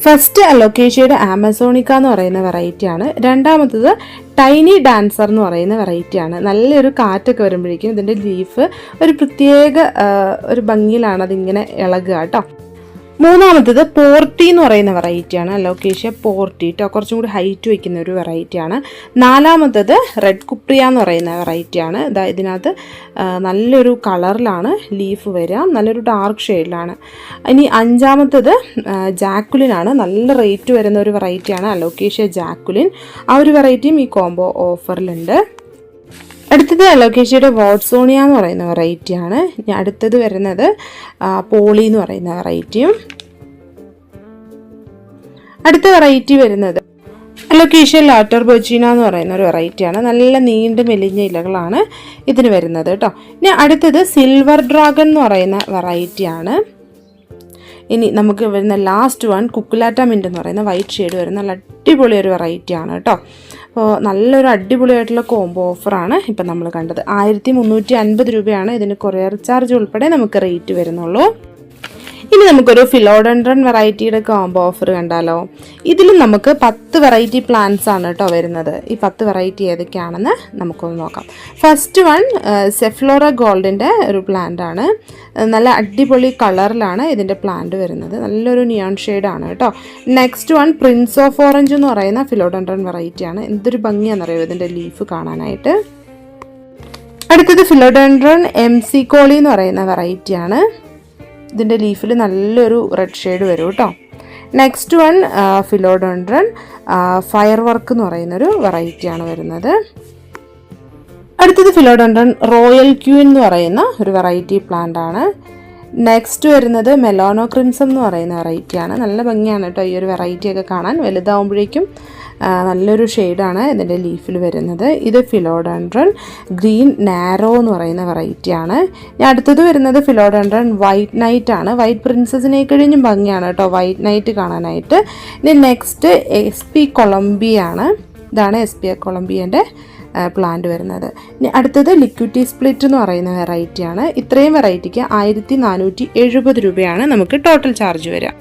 ഫസ്റ്റ് അലോക്കേഷ്യയുടെ ആമസോണിക്ക എന്ന് പറയുന്ന വെറൈറ്റിയാണ് രണ്ടാമത്തത് ടൈനി ഡാൻസർ എന്ന് പറയുന്ന വെറൈറ്റിയാണ് നല്ലൊരു കാറ്റൊക്കെ വരുമ്പോഴേക്കും ഇതിന്റെ ലീഫ് ഒരു പ്രത്യേക ഒരു ഭംഗിയിലാണ് അതിങ്ങനെ ഇളകുക കേട്ടോ. മൂന്നാമത്തത് പോർട്ടി എന്ന് പറയുന്ന വെറൈറ്റിയാണ് അലോക്കേഷ്യ പോർട്ടി കേട്ടോ കുറച്ചും കൂടി ഹൈറ്റ് വയ്ക്കുന്ന ഒരു വെറൈറ്റിയാണ് നാലാമത്തത് റെഡ് കുപ്രിയ എന്ന് പറയുന്ന വെറൈറ്റിയാണ് ഇതാ ഇതിനകത്ത് നല്ലൊരു കളറിലാണ് ലീഫ് വരിക. നല്ലൊരു ഡാർക്ക് ഷെയ്ഡിലാണ് ഇനി അഞ്ചാമത്തത് ജാക്കുലിനാണ് നല്ല റേറ്റ് വരുന്ന ഒരു വെറൈറ്റിയാണ് അലോക്കേഷ്യ ജാക്കുലിൻ ആ ഒരു വെറൈറ്റിയും ഈ കോംബോ ഓഫറിലുണ്ട് അടുത്തത് അലോക്കേഷ്യയുടെ വോട്ട്സോണിയ എന്ന് പറയുന്ന വെറൈറ്റിയാണ് അടുത്തത് വരുന്നത് പോളി എന്ന് പറയുന്ന വെറൈറ്റിയും അടുത്ത വെറൈറ്റി വരുന്നത് അലോക്കേഷ്യ ലാറ്റർ ബൊച്ചീന എന്ന് പറയുന്ന ഒരു വെറൈറ്റിയാണ് നല്ല നീണ്ട മെലിഞ്ഞ ഇലകളാണ് ഇതിന് വരുന്നത് കേട്ടോ. ഇനി അടുത്തത് സിൽവർ ഡ്രാഗൺ എന്ന് പറയുന്ന വെറൈറ്റിയാണ് ഇനി നമുക്ക് വരുന്ന ലാസ്റ്റ് വൺ കുക്കുലാറ്റ മിന്റ് എന്ന് പറയുന്ന വൈറ്റ് ഷെയ്ഡ് വരുന്ന നല്ല അടിപൊളി ഒരു വെറൈറ്റിയാണ് കേട്ടോ. അപ്പോൾ നല്ലൊരു അടിപൊളിയായിട്ടുള്ള കോംബോ ഓഫറാണ് ഇപ്പം നമ്മൾ കണ്ടത്. ആയിരത്തി മുന്നൂറ്റി അൻപത് രൂപയാണ് ഇതിന് കൊറിയർ ചാർജ് ഉൾപ്പെടെ നമുക്ക് റേറ്റ് വരുന്നുള്ളൂ. ഇനി നമുക്കൊരു ഫിലോഡൻഡ്രൻ വെറൈറ്റിയുടെ കോംബോ ഓഫർ കണ്ടാലോ? ഇതിലും നമുക്ക് പത്ത് വെറൈറ്റി പ്ലാന്റ്സ് ആണ് കേട്ടോ വരുന്നത്. ഈ പത്ത് വെറൈറ്റി ഏതൊക്കെയാണെന്ന് നമുക്കൊന്ന് നോക്കാം. ഫസ്റ്റ് വൺ സെഫ്ലോറ ഗോൾഡിന്റെ ഒരു പ്ലാന്റ് ആണ്. നല്ല അടിപൊളി കളറിലാണ് ഇതിന്റെ പ്ലാന്റ് വരുന്നത്. നല്ലൊരു നിയോൺ ഷെയ്ഡാണ് കേട്ടോ. Next one prince of orange എന്ന് പറയുന്ന ഫിലോഡൻഡ്രൻ വെറൈറ്റിയാണ് എന്തൊരു ഭംഗിയാണെന്നറിയോ ഇതിന്റെ ലീഫ് കാണാനായിട്ട്? അടുത്തത് ഫിലോഡൻഡ്രൻ എം സി കോളി എന്ന് പറയുന്ന വെറൈറ്റിയാണ് ഇതിന്റെ ലീഫിൽ നല്ലൊരു റെഡ് ഷെയ്ഡ് വരും കേട്ടോ. Next one philodendron fire work എന്ന് പറയുന്നൊരു വെറൈറ്റിയാണ് വരുന്നത്. അടുത്തത് ഫിലോഡോൺഡ്രൻ റോയൽ ക്യൂ എന്ന് പറയുന്ന ഒരു വെറൈറ്റി പ്ലാന്റ് ആണ്. നെക്സ്റ്റ് വരുന്നത് മെലോനോ ക്രിംസം എന്ന് പറയുന്ന വെറൈറ്റിയാണ് നല്ല ഭംഗിയാണ് കേട്ടോ ഈ ഒരു വെറൈറ്റി ഒക്കെ കാണാൻ. വലുതാവുമ്പോഴേക്കും നല്ലൊരു ഷെയ്ഡാണ് ഇതിന്റെ ലീഫിൽ വരുന്നത്. ഇത് ഫിലോഡൻഡ്രൺ ഗ്രീൻ നാരോ എന്ന് പറയുന്ന വെറൈറ്റിയാണ് ഇനി അടുത്തത് വരുന്നത് ഫിലോഡൻഡ്രൺ വൈറ്റ് നൈറ്റ് ആണ്. വൈറ്റ് പ്രിൻസസിനെ കഴിഞ്ഞും ഭംഗിയാണ് കേട്ടോ വൈറ്റ് നൈറ്റ് കാണാനായിട്ട്. ഇനി നെക്സ്റ്റ് എസ് പി കൊളംബിയാണ് ഇതാണ് എസ് പി കൊളംബിയന്റെ പ്ലാന്റ് വരുന്നത്. ഇനി അടുത്തത് ലിക്വിറ്റി സ്പ്ലിറ്റ് എന്ന് പറയുന്ന വെറൈറ്റിയാണ് ഇത്രയും വെറൈറ്റിക്ക് ആയിരത്തി നാനൂറ്റി എഴുപത് രൂപയാണ് നമുക്ക് ടോട്ടൽ ചാർജ് വരിക.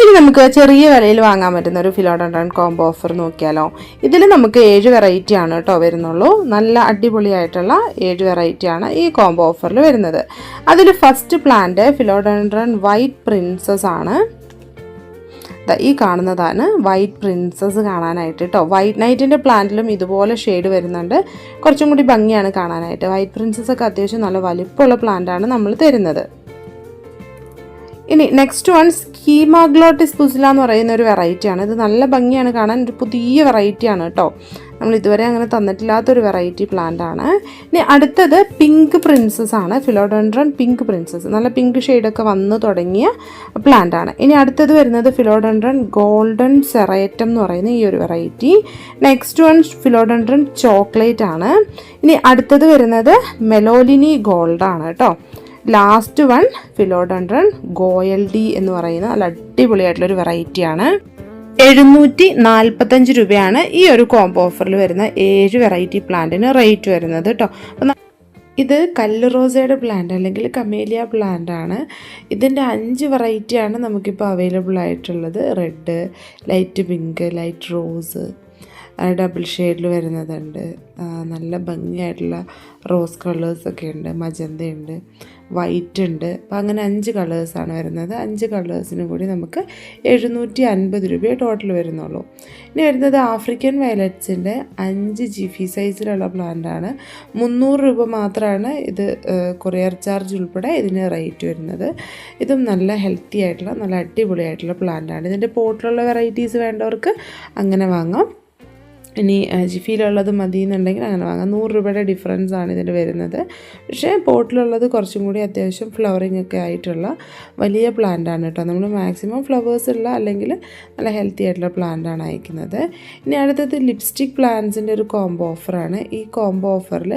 ഇനി നമുക്ക് ചെറിയ വിലയിൽ വാങ്ങാൻ പറ്റുന്ന ഒരു ഫിലോഡൻഡ്രൻ കോംബോ ഓഫർ നോക്കിയാലോ. ഇതിൽ നമുക്ക് ഏഴ് വെറൈറ്റി ആണ് കേട്ടോ വരുന്നുള്ളൂ. നല്ല അടിപൊളിയായിട്ടുള്ള ഏഴ് വെറൈറ്റി ആണ് ഈ കോംബോ ഓഫറിൽ വരുന്നത്. അതിൽ first plant philodendron white princess ആണ്. ഈ കാണുന്നതാണ് വൈറ്റ് പ്രിൻസസ് കാണാനായിട്ട് കേട്ടോ വൈറ്റ് നൈറ്റിന്റെ പ്ലാന്റിലും ഇതുപോലെ ഷെയ്ഡ് വരുന്നുണ്ട്. കുറച്ചും കൂടി ഭംഗിയാണ് കാണാനായിട്ട്. വൈറ്റ് പ്രിൻസസ് ഒക്കെ അത്യാവശ്യം നല്ല വലിപ്പമുള്ള പ്ലാന്റാണ് നമ്മൾ തരുന്നത്. ഇനി നെക്സ്റ്റ് വൺ സ്കീമാഗ്ലോട്ടിസ് പുസില എന്ന് പറയുന്ന ഒരു വെറൈറ്റിയാണ് ഇത് നല്ല ഭംഗിയാണ് കാണാൻ. ഒരു പുതിയ വെറൈറ്റിയാണ് കേട്ടോ നമ്മൾ ഇതുവരെ അങ്ങനെ തന്നിട്ടില്ലാത്തൊരു വെറൈറ്റി പ്ലാന്റ് ആണ്. ഇനി അടുത്തത് പിങ്ക് പ്രിൻസസ് ആണ്. ഫിലോഡൻഡ്രൺ പിങ്ക് പ്രിൻസസ് നല്ല പിങ്ക് ഷെയ്ഡൊക്കെ വന്ന് തുടങ്ങിയ പ്ലാന്റ് ആണ്. ഇനി അടുത്തത് വരുന്നത് ഫിലോഡൻഡ്രൺ ഗോൾഡൻ സെറേറ്റം എന്ന് പറയുന്ന ഈ ഒരു variety next one philodendron chocolate ആണ്. ഇനി അടുത്തത് വരുന്നത് മെലോലിനി ഗോൾഡ് ആണ് കേട്ടോ. ലാസ്റ്റ് വൺ ഫിലോഡൻഡ്രൺ ഗോയൽഡി എന്ന് പറയുന്ന നല്ല അടിപൊളിയായിട്ടുള്ളൊരു വെറൈറ്റിയാണ് എഴുന്നൂറ്റി നാൽപ്പത്തഞ്ച് രൂപയാണ് ഈ ഒരു കോംബോ ഓഫറിൽ വരുന്ന ഏഴ് വെറൈറ്റി പ്ലാന്റിന് റേറ്റ് വരുന്നത് കേട്ടോ അപ്പം ഇത് കല്ല് റോസയുടെ പ്ലാന്റ് അല്ലെങ്കിൽ കമേലിയ പ്ലാന്റ് ആണ്. ഇതിന്റെ അഞ്ച് വെറൈറ്റിയാണ് നമുക്കിപ്പോൾ അവൈലബിൾ ആയിട്ടുള്ളത്. Red light pink light rose double ഷെയ്ഡിൽ വരുന്നതുണ്ട്. നല്ല ഭംഗിയായിട്ടുള്ള റോസ് കളേഴ്സൊക്കെ ഉണ്ട്. മജന്തയുണ്ട്. വൈറ്റ് ഉണ്ട് അപ്പോൾ അങ്ങനെ അഞ്ച് കളേഴ്സാണ് വരുന്നത്. അഞ്ച് കളേഴ്സിനും കൂടി നമുക്ക് എഴുന്നൂറ്റി അൻപത് രൂപയെ ടോട്ടൽ വരുന്നുള്ളൂ. ഇനി വരുന്നത് ആഫ്രിക്കൻ വയലറ്റ്സിന്റെ അഞ്ച് ജി ഫി സൈസിലുള്ള പ്ലാന്റാണ് മുന്നൂറ് രൂപ മാത്രമാണ് ഇത് കൊറിയർ ചാർജ് ഉൾപ്പെടെ ഇതിന് റേറ്റ് വരുന്നത്. ഇതും നല്ല ഹെൽത്തി ആയിട്ടുള്ള നല്ല അടിപൊളിയായിട്ടുള്ള പ്ലാന്റാണ് ഇതിന്റെ പോട്ടിലുള്ള വെറൈറ്റീസ് വേണ്ടവർക്ക് അങ്ങനെ വാങ്ങാം. ഇനി ജിഫിയിലുള്ളത് മതി എന്നുണ്ടെങ്കിൽ അങ്ങനെ വാങ്ങാം. നൂറ് രൂപയുടെ ഡിഫറൻസ് ആണ് ഇതിന് വരുന്നത്. പക്ഷേ പോട്ടിലുള്ളത് കുറച്ചും കൂടി അത്യാവശ്യം ഫ്ലവറിങ് ഒക്കെ ആയിട്ടുള്ള വലിയ പ്ലാന്റ് ആണ് കേട്ടോ. നമ്മൾ മാക്സിമം ഫ്ലവേഴ്സ് ഉള്ള അല്ലെങ്കിൽ നല്ല ഹെൽത്തി ആയിട്ടുള്ള പ്ലാന്റ് ആണ് അയക്കുന്നത്. ഇനി അടുത്തത് ലിപ്സ്റ്റിക് പ്ലാന്റ്സിന്റെ ഒരു കോംബോ ഓഫറാണ് ഈ കോംബോ ഓഫറിൽ